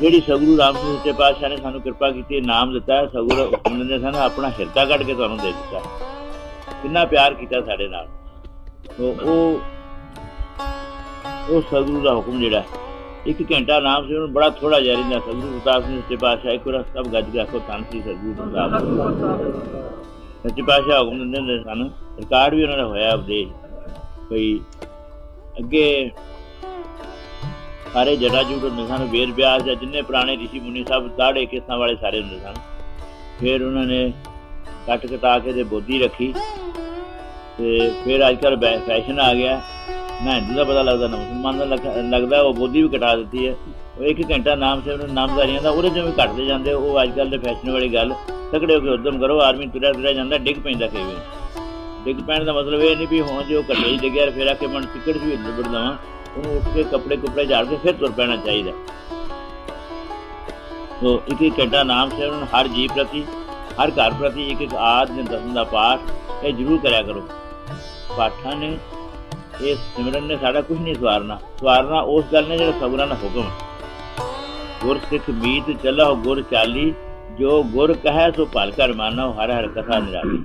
ਜਿਹੜੀ ਸਗੁਰੂ ਰਾਮਦਾਸ ਸੱਚੇ ਪਾਤਸ਼ਾਹ ਨੇ ਸਾਨੂੰ ਕਿਰਪਾ ਕੀਤੀ ਨਾਮ ਦਿੱਤਾ ਸਗੁਰੂ ਹੁਕਮ ਦਿੰਦੇ ਸਨ ਆਪਣਾ ਹਿਰਦਾ ਕੱਢ ਕੇ ਤੁਹਾਨੂੰ ਦੇ ਦਿੱਤਾ ਕਿੰਨਾ ਪਿਆਰ ਕੀਤਾ ਸਾਡੇ ਨਾਲ। ਤੋ ਉਹ ਉਹ ਸਗੁਰੂ ਦਾ ਹੁਕਮ ਜਿਹੜਾ ਇੱਕ ਘੰਟਾ ਨਾਮ ਸੀ, ਉਹਨੂੰ ਬੜਾ ਥੋੜਾ ਜਿਹਾ ਰਹਿੰਦਾ, ਸਗੁਰੂ ਰਵਿਦਾਸ ਨੇ ਸੱਚੇ ਪਾਤਸ਼ਾਹ, ਇੱਕ ਵਾਰ ਸਭ ਗੱਜ ਕੇ ਆਖੋ ਤਨ ਸੀ ਸਗੁਰੂ ਰਵਿਦਾਸ ਸੱਚੇ ਪਾਤਸ਼ਾਹ ਹੁਕਮ ਦਿੰਦੇ ਹੁੰਦੇ ਸਨ, ਰਿਕਾਰਡ ਵੀ ਉਹਨਾਂ ਦਾ ਹੋਇਆ ਉਪਦੇਸ਼ ਕੋਈ ਅੱਗੇ ਸਾਰੇ ਜੜਾ ਜੂੜ ਹੁੰਦੇ ਸਨ ਵੇਦ ਵਿਆਸ ਜਾਂ ਜਿੰਨੇ ਪੁਰਾਣੇ ઋષਿ ਮੁਨੀ ਸਭ ਦਾੜੇ ਕਿਸਾਂ ਵਾਲੇ ਸਾਰੇ ਹੁੰਦੇ ਸਨ। ਫਿਰ ਉਹਨਾਂ ਨੇ ਕੱਟ ਕਟਾ ਕੇ ਤੇ ਬੋਧੀ ਰੱਖੀ ਤੇ ਫਿਰ ਅੱਜ ਕੱਲ ਫੈਸ਼ਨ ਆ ਗਿਆ। ਨਾ ਹਿੰਦੂ ਦਾ ਪਤਾ ਲੱਗਦਾ, ਨਾ ਮੁਸਲਮਾਨ ਦਾ ਲੱਗਦਾ, ਉਹ ਬੋਧੀ ਵੀ ਕਟਾ ਦਿੱਤੀ ਹੈ। ਉਹ ਇੱਕ ਘੰਟਾ ਨਾਮ ਸੇ ਉਹਨਾਂ ਨਾਮਦਾਰੀਆਂ ਦਾ, ਉਹਦੇ ਚੋਂ ਵੀ ਘਟਦੇ ਜਾਂਦੇ, ਉਹ ਅੱਜ ਕੱਲ ਦੇ ਫੈਸ਼ਨ ਵਾਲੀ ਗੱਲ। ਤਕੜੇ ਹੋ ਕੇ ਉਦਮ ਕਰੋ ਆਰਮੀ ਤੁਰਿਆ ਤੁਰਿਆ ਜਾਂਦਾ, ਡਿੱਗ ਪੈਂਦਾ ਕਈ ਵਾਰ। ਡਿੱਗ ਪੈਣ ਦਾ ਮਤਲਬ ਇਹ ਨਹੀਂ ਵੀ ਹੁਣ ਜੇ ਉਹ ਘੱਟੇ ਹੀ ਡਿੱਗਿਆ, ਫਿਰ ਆ ਕੇ ਮਨ ਟਿਕਟ ਵੀ ਹਿੱਲ ਬੜ ਦਵਾਂ ਉਹਨੂੰ ਉੱਠ ਕੇ ਕੱਪੜੇ ਕੁਪੜੇ ਝਾੜ ਕੇ ਫਿਰ ਤੁਰ ਪੈਣਾ ਚਾਹੀਦਾ। ਸੋ ਇੱਕ ਇੱਕ ਘੰਟਾ ਨਾਮ ਸੇ ਹਰ ਜੀਵ ਪ੍ਰਤੀ, ਹਰ ਘਰ ਪ੍ਰਤੀ ਇੱਕ ਇੱਕ ਆਦ ਨੇ ਦਾ ਪਾਠ ਇਹ ਜ਼ਰੂਰ ਕਰਿਆ ਕਰੋ। ਪਾਠਾਂ ਨੇ, ਇਹ ਸਿਮਰਨ ਨੇ ਸਾਡਾ ਕੁਝ ਨਹੀਂ ਸਵਾਰਨਾ। ਸਵਾਰਨਾ ਉਸ ਗੱਲ ਨੇ ਜਿਹੜਾ ਸਗੁਰਾਂ ਦਾ ਹੁਕਮ। ਗੁਰ ਸਿੱਖ ਮੀਤ ਚੱਲੋ ਗੁਰ ਚਾਲੀ, ਜੋ ਗੁਰ ਕਹੈ ਸੋ ਭਲ ਕਰ ਮਾਨੋ ਹਰ ਹਰ ਕਥਾ ਨਿਰਾਲੀ।